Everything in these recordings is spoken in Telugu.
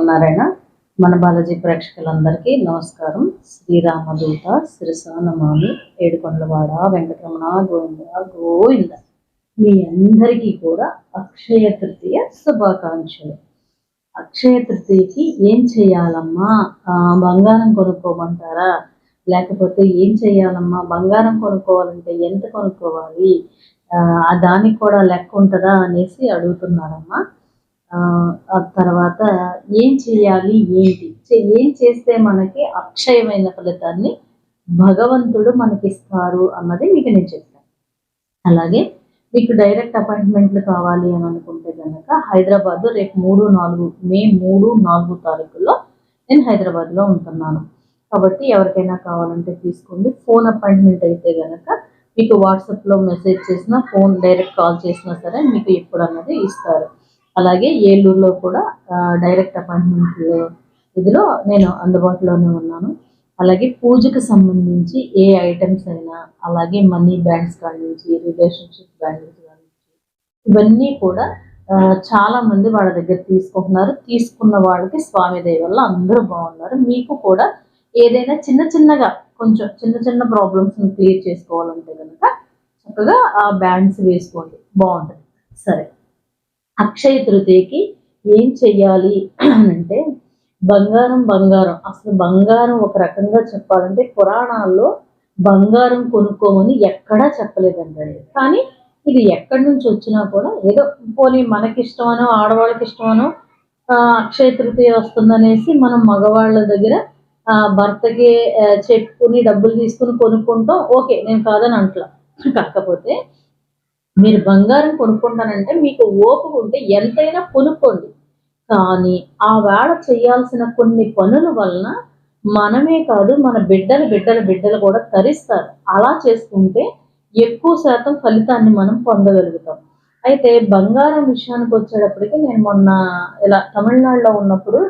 నారాయణ. మన బాలాజీ ప్రేక్షకులందరికీ నమస్కారం. శ్రీరామదూత శిరసానమామి ఏడుకొండలవాడ వెంకటరమణ గోవింద గోవింద. మీ అందరికీ కూడా అక్షయ తృతీయ శుభాకాంక్షలు. అక్షయ తృతీయకి ఏం చేయాలమ్మా? బంగారం కొనుక్కోమంటారా? లేకపోతే ఏం చేయాలమ్మా? బంగారం కొనుక్కోవాలంటే ఎంత కొనుక్కోవాలి? ఆ, దానికి కూడా లెక్క ఉంటుందా అనేసి అడుగుతున్నారమ్మా. తర్వాత ఏం చేయాలి ఏంటి? ఏం చేస్తే మనకి అక్షయమైన ఫలితాన్ని భగవంతుడు మనకి ఇస్తారు అన్నది మీకు నేను చెప్తాను అలాగే మీకు డైరెక్ట్ అపాయింట్మెంట్లు కావాలి అని అనుకుంటే కనుక హైదరాబాద్ రేపు మూడు నాలుగు మే మూడు నాలుగు తారీఖుల్లో నేను హైదరాబాద్లో ఉంటున్నాను. కాబట్టి ఎవరికైనా కావాలంటే తీసుకోండి. ఫోన్ అపాయింట్మెంట్ అయితే కనుక మీకు వాట్సాప్లో మెసేజ్ చేసినా ఫోన్ డైరెక్ట్ కాల్ చేసినా సరే మీకు ఎప్పుడు అన్నది ఇస్తారు. అలాగే ఏలూరులో కూడా డైరెక్ట్ అపాయింట్మెంట్ ఇదిలో నేను అందుబాటులోనే ఉన్నాను. అలాగే పూజకు సంబంధించి ఏ ఐటమ్స్ అయినా అలాగే మనీ బ్యాండ్స్ కాడి నుంచి రిలేషన్షిప్ బ్యాండ్స్ కాడి నుంచి ఇవన్నీ కూడా చాలా మంది వాళ్ళ దగ్గర తీసుకుంటున్నారు. తీసుకున్న వాళ్ళకి స్వామి దయ వల్ల అందరూ బాగున్నారు. మీకు కూడా ఏదైనా చిన్న చిన్నగా కొంచెం చిన్న చిన్న ప్రాబ్లమ్స్ని క్లియర్ చేసుకోవాలంటే కనుక చక్కగా ఆ బ్యాండ్స్ వేసుకోండి. బాగుంటుంది. సరే. అక్షయ తృతీయకి ఏం చెయ్యాలి అంటే బంగారం బంగారం. అసలు బంగారం ఒక రకంగా చెప్పాలంటే పురాణాల్లో బంగారం కొనుక్కోమని ఎక్కడా చెప్పలేదండి. కానీ ఇది ఎక్కడి నుంచి వచ్చినా కూడా ఏదో పోనీ మనకి ఇష్టమనో ఆడవాళ్ళకి ఇష్టమనో అక్షయ తృతీయ వస్తుందనేసి మనం మగవాళ్ళ దగ్గర భర్తకి చెప్పుకుని డబ్బులు తీసుకుని కొనుక్కుంటాం. ఓకే నేను కాదని అంటలా. కాకపోతే మీరు బంగారం కొనుక్కుంటానంటే మీకు ఓపిక ఉంటే ఎంతైనా కొనుక్కోండి. కానీ ఆ వేళ చేయాల్సిన కొన్ని పనుల వలన మనమే కాదు మన బిడ్డల బిడ్డల బిడ్డలు కూడా తరిస్తారు. అలా చేసుకుంటే ఎక్కువ శాతం ఫలితాన్ని మనం పొందగలుగుతాం. అయితే బంగారం విషయానికి వచ్చేటప్పటికి నేను మొన్న ఇలా తమిళనాడులో ఉన్నప్పుడు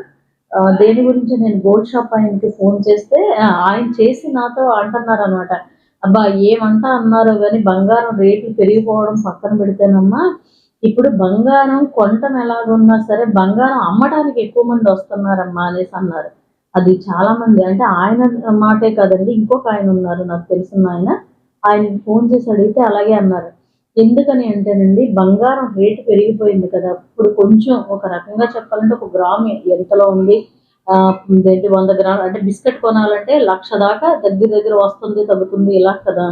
దేని గురించి నేను గోల్డ్ షాప్ ఆయనకి ఫోన్ చేస్తే ఆయన చేసి నాతో అంటున్నారు అనమాట అబ్బా ఏమంటా అన్నారు కానీ బంగారం రేట్లు పెరిగిపోవడం పక్కన పెడితేనమ్మా ఇప్పుడు బంగారం కొంటం ఎలాగున్నా సరే బంగారం అమ్మటానికి ఎక్కువ మంది వస్తున్నారమ్మా అనేసి అన్నారు. అది చాలా మంది అంటే ఆయన మాటే కదండి ఇంకొక ఆయన ఉన్నారు నాకు తెలిసిన ఆయన. ఆయనకి ఫోన్ చేసి అడిగితే అలాగే అన్నారు. ఎందుకని అంటేనండి బంగారం రేటు పెరిగిపోయింది కదా. ఇప్పుడు కొంచెం ఒక రకంగా చెప్పాలంటే ఒక గ్రామ్ ఎంతలో ఉంది ఏంటి వంద గ్రాములు? అంటే బిస్కెట్ కొనాలంటే లక్ష దాకా దగ్గర దగ్గర వస్తుంది తగ్గుతుంది ఇలా కదా.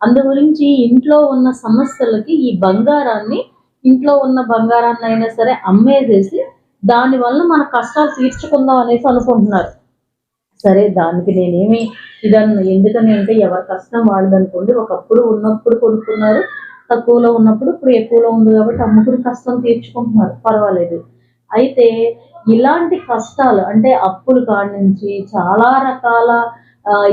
అందు గురించి ఇంట్లో ఉన్న సమస్యలకి ఈ బంగారాన్ని ఇంట్లో ఉన్న బంగారాన్ని అయినా సరే అమ్మేసేసి దానివల్ల మన కష్టాలు తీర్చుకుందాం అనేసి అనుకుంటున్నారు. సరే దానికి నేనేమి ఇదన్న ఎందుకని అంటే ఎవరి కష్టం వాళ్ళదనుకోండి. ఒకప్పుడు ఉన్నప్పుడు కొనుక్కున్నారు తక్కువలో ఉన్నప్పుడు ఇప్పుడు ఎక్కువలో ఉంది కాబట్టి అమ్ముకుని కష్టం తీర్చుకుంటున్నారు. పర్వాలేదు. అయితే ఇలాంటి కష్టాలు అంటే అప్పుల కాడి నుంచి చాలా రకాల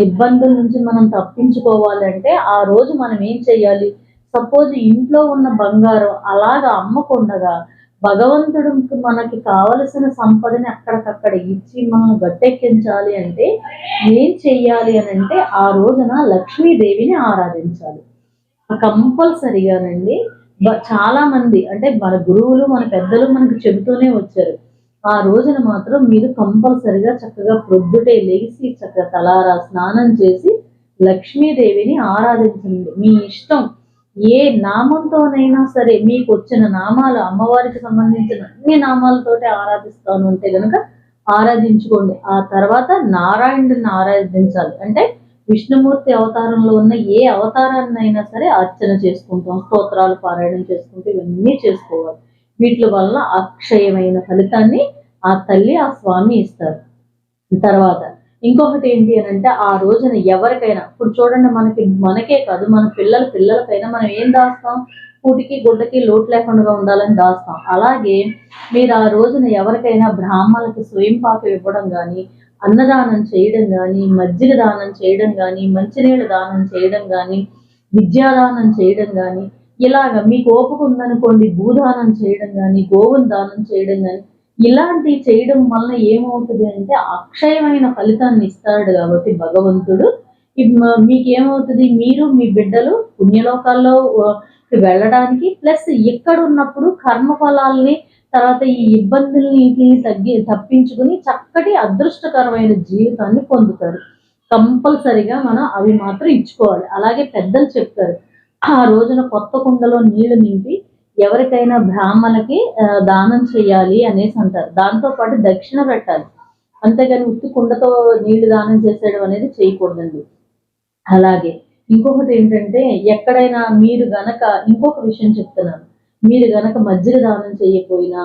ఇబ్బందుల నుంచి మనం తప్పించుకోవాలి అంటే ఆ రోజు మనం ఏం చేయాలి? సపోజ్ ఇంట్లో ఉన్న బంగారం అలాగా అమ్మకుండగా భగవంతుడికి మనకి కావలసిన సంపదని అక్కడికక్కడ ఇచ్చి మనం గట్టెక్కించాలి అంటే ఏం చెయ్యాలి అని అంటే ఆ రోజున లక్ష్మీదేవిని ఆరాధించాలి. కంపల్సరిగానండి చాలా మంది అంటే మన గురువులు మన పెద్దలు మనకు చెబుతూనే వచ్చారు. ఆ రోజున మాత్రం మీరు కంపల్సరిగా చక్కగా ప్రొద్దుటే లేచి చక్కగా తలారా స్నానం చేసి లక్ష్మీదేవిని ఆరాధించండి. మీ ఇష్టం. ఏ నామంతోనైనా సరే మీకు వచ్చిన నామాలు అమ్మవారికి సంబంధించిన అన్ని నామాలతోటి ఆరాధిస్తాను అంటే గనుక ఆరాధించుకోండి. ఆ తర్వాత నారాయణుడిని ఆరాధించాలి. అంటే విష్ణుమూర్తి అవతారంలో ఉన్న ఏ అవతారాన్ని అయినా సరే అర్చన చేసుకుంటాం స్తోత్రాలు పారాయణం చేసుకుంటూ ఇవన్నీ చేసుకోవాలి. వీటి వల్ల అక్షయమైన ఫలితాన్ని ఆ తల్లి ఆ స్వామి ఇస్తారు. తర్వాత ఇంకొకటి ఏంటి అని అంటే ఆ రోజున ఎవరికైనా ఇప్పుడు చూడండి మనకి మనకే కాదు మన పిల్లల పిల్లలకైనా మనం ఏం దాస్తాం? కూటికి గుడ్డకి లోటు లేకుండా ఉండాలని దాస్తాం. అలాగే మీరు ఆ రోజున ఎవరికైనా బ్రాహ్మణులకి స్వయం పాకం ఇవ్వడం కానీ అన్నదానం చేయడం కానీ మజ్జిగ దానం చేయడం కానీ మంచినీళ్ళ దానం చేయడం కానీ విద్యాదానం చేయడం కానీ ఇలాగ మీకు ఓపిక ఉందనుకోండి భూదానం చేయడం కానీ గోవుని దానం చేయడం కానీ ఇలాంటివి చేయడం వలన ఏమవుతుంది అంటే అక్షయమైన ఫలితాన్ని ఇస్తాడు కాబట్టి భగవంతుడు. ఇప్ మ- మీకేమవుతుంది? మీరు మీ బిడ్డలు పుణ్యలోకాల్లో వెళ్ళడానికి ప్లస్ ఇక్కడ ఉన్నప్పుడు కర్మ ఫలాల్ని తర్వాత ఈ ఇబ్బందుల్ని తగ్గి తప్పించుకుని చక్కటి అదృష్టకరమైన జీవితాన్ని పొందుతారు. కంపల్సరిగా మనం అవి మాత్రం ఇచ్చుకోవాలి. అలాగే పెద్దలు చెప్తారు ఆ రోజున కొత్త కుండలో నీళ్ళు నింపి ఎవరికైనా బ్రాహ్మణకి దానం చేయాలి అనేసి అంటారు. దాంతో పాటు దక్షిణ పెట్టాలి. అంతేగాని ఉత్తి కుండతో నీళ్ళు దానం చేసేయడం అనేది చేయకూడదండి. అలాగే ఇంకొకటి ఏంటంటే ఎక్కడైనా మీరు గనక ఇంకొక విషయం చెప్తున్నాను. మీరు గనక మజ్జిగ దానం చేయకపోయినా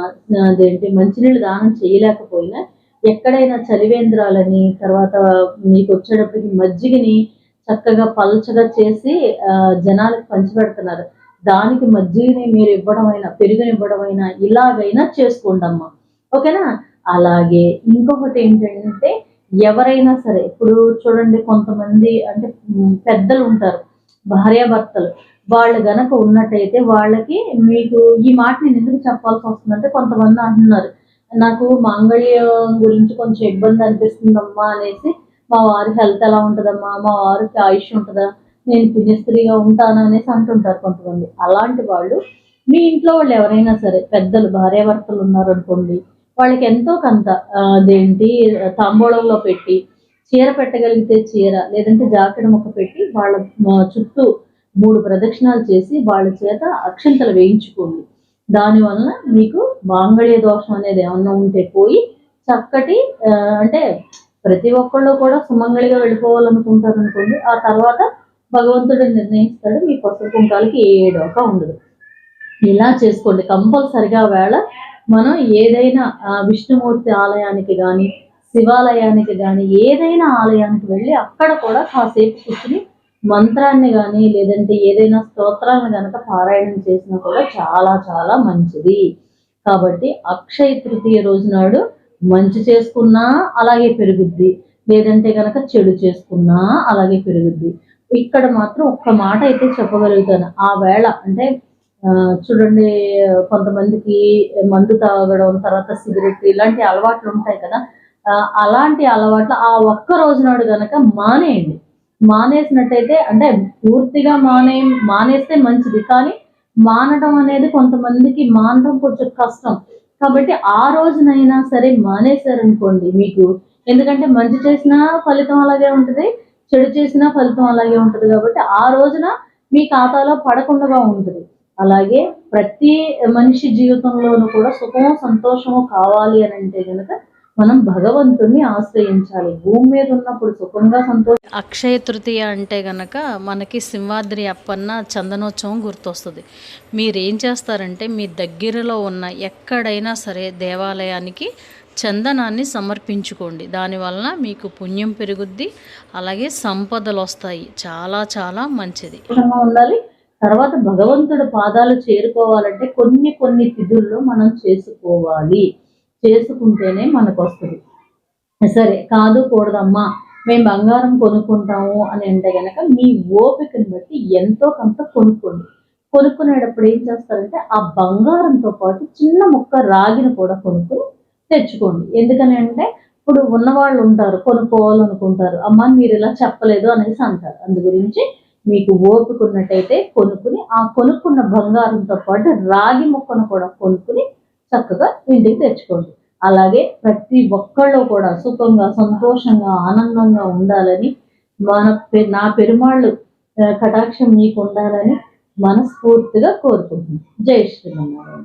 అదేంటి మంచినీళ్ళు దానం చేయలేకపోయినా ఎక్కడైనా చలివేంద్రాలని తర్వాత మీకు వచ్చేటప్పటికి మజ్జిగని చక్కగా పల్చగా చేసి ఆ, జనాలకు పంచిపెడుతున్నారు. దానికి మజ్జిగని మీరు ఇవ్వడం అయినా పెరుగుని ఇవ్వడం అయినా ఇలాగైనా చేసుకోండి అమ్మ ఓకేనా? అలాగే ఇంకొకటి ఏంటంటే ఎవరైనా సరే ఇప్పుడు చూడండి కొంతమంది అంటే పెద్దలు ఉంటారు భార్యాభర్తలు వాళ్ళు గనక ఉన్నట్టయితే వాళ్ళకి మీకు ఈ మాట నేను ఎందుకు చెప్పాల్సి వస్తుందంటే కొంతమంది అంటున్నారు నాకు మాంగళ్యం గురించి కొంచెం ఇబ్బంది అనిపిస్తుందమ్మా అనేసి మా వారి హెల్త్ ఎలా ఉంటుందమ్మా? మా వారికి ఆయుష్ ఉంటుందా? నేను పుణ్యస్త్రీగా ఉంటాను అనేసి అంటుంటారు కొంతమంది. అలాంటి వాళ్ళు మీ ఇంట్లో వాళ్ళు ఎవరైనా సరే పెద్దలు భార్యాభర్తలు ఉన్నారు అనుకోండి వాళ్ళకి ఎంతో కొంత అదేంటి తాంబూలంలో పెట్టి చీర పెట్టగలిగితే చీర లేదంటే జాకెట్ ముక్క పెట్టి వాళ్ళ చుట్టూ మూడు ప్రదక్షిణాలు చేసి వాళ్ళ చేత అక్షంతలు వేయించుకోండి. దానివల్ల మీకు మాంగళ్య దోషం అనేది ఏమన్నా ఉంటే పోయి చక్కటి అంటే ప్రతి ఒక్కళ్ళు కూడా సుమంగళిగా వెళ్ళిపోవాలనుకుంటారు అనుకోండి ఆ తర్వాత భగవంతుడు నిర్ణయిస్తాడు మీ పసుపు కుంకాలకి ఏ డోకా ఉండదు. ఇలా చేసుకోండి. కంపల్సరిగా వేళ మనం ఏదైనా విష్ణుమూర్తి ఆలయానికి కానీ శివాలయానికి కానీ ఏదైనా ఆలయానికి వెళ్ళి అక్కడ కూడా కాసేపు కూర్చుని మంత్రాన్ని కానీ లేదంటే ఏదైనా స్తోత్రాన్ని కనుక పారాయణం చేసినా కూడా చాలా చాలా మంచిది. కాబట్టి అక్షయ తృతీయ రోజు నాడు మంచి చేసుకున్నా అలాగే పెరుగుద్ది. లేదంటే కనుక చెడు చేసుకున్నా అలాగే పెరుగుద్ది. ఇక్కడ మాత్రం ఒక్క మాట అయితే చెప్పగలుగుతాను. ఆ వేళ అంటే చూడండి కొంతమందికి మందు తాగడం తర్వాత సిగరెట్ ఇలాంటి అలవాట్లు ఉంటాయి కదా. అలాంటి అలవాట్లు ఆ ఒక్క రోజు నాడు కనుక మానేయండి. మానేసినట్టయితే అంటే పూర్తిగా మానే మానేస్తే మంచిది. కానీ మానడం అనేది కొంతమందికి మానడం కొంచెం కష్టం. కాబట్టి ఆ రోజునైనా సరే మానేశారనుకోండి మీకు. ఎందుకంటే మంచి చేసినా ఫలితం అలాగే ఉంటుంది చెడు చేసినా ఫలితం అలాగే ఉంటుంది. కాబట్టి ఆ రోజున మీ ఖాతాలో పడకుండా ఉంటుంది. అలాగే ప్రతి మనిషి జీవితంలోనూ కూడా సుఖము సంతోషము కావాలి అని అంటే కనుక మనం భగవంతుణ్ణి ఆశ్రయించాలి. భూమి మీద ఉన్నప్పుడు సుఖంగా సంతోష అక్షయ తృతీయ అంటే గనక మనకి సింహాద్రి అప్పన్న చందనోత్సవం గుర్తొస్తుంది. మీరేం చేస్తారంటే మీ దగ్గరలో ఉన్న ఎక్కడైనా సరే దేవాలయానికి చందనాన్ని సమర్పించుకోండి. దానివలన మీకు పుణ్యం పెరుగుద్ది అలాగే సంపదలు వస్తాయి చాలా చాలా మంచిది. ఉండాలి. తర్వాత భగవంతుడి పాదాలు చేరుకోవాలంటే కొన్ని కొన్ని తిథుల్లో మనం చేసుకోవాలి. చేసుకుంటేనే మనకు వస్తుంది సరే కాదు కూడదమ్మా మేము బంగారం కొనుక్కుంటాము అని అంటే కనుక మీ ఓపికని బట్టి ఎంతో కొంత కొనుక్కోండి. కొనుక్కునేటప్పుడు ఏం చేస్తారంటే ఆ బంగారంతో పాటు చిన్న ముక్క రాగిని కూడా కొనుక్కుని తెచ్చుకోండి. ఎందుకని అంటే ఇప్పుడు ఉన్నవాళ్ళు ఉంటారు కొనుక్కోవాలనుకుంటారు. అమ్మ మీరు ఇలా చెప్పలేదు అనేసి అంటారు. అందు గురించి మీకు ఓపుకున్నట్టయితే కొనుక్కుని ఆ కొనుక్కున్న బంగారంతో పాటు రాగి ముక్కను కూడా కొనుక్కుని చక్కగా ఇంటికి తెచ్చుకోండి. అలాగే ప్రతి ఒక్కళ్ళు కూడా సుఖంగా సంతోషంగా ఆనందంగా ఉండాలని మన పె- నా పెరుమాళ్ళు కటాక్షం మీకు ఉండాలని మనస్ఫూర్తిగా కోరుకుంటున్నాను. జై శ్రీమన్నారాయణ